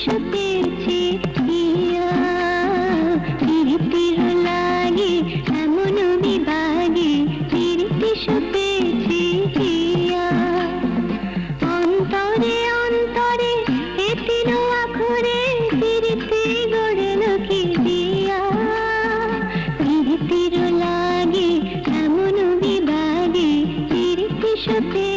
শুতেছি ইয়া প্রীতির লাগে এমন বিভাগে প্রীতি শুতেছি ইয়া অন্তরে অন্তরে এতির আখরে প্রীতি গড়ে লোকে দিয়া প্রীতির লাগে এমন বিভাগে প্রীতি শুতে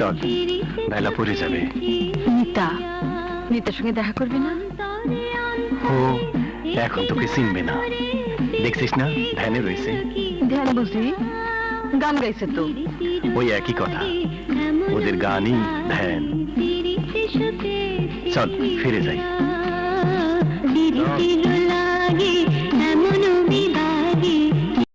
চল বেলা পড়ে যাবে। নিতা নিতার সঙ্গে দেখা করবি না? ও এখন তোকে চিনবে না। দেখছিস না ধ্যানে রয়েছে। ধ্যান বুঝি গান গাইছে তো। ওই একই কথা। ওদের গানই ধ্যান। চল ফিরে যাই।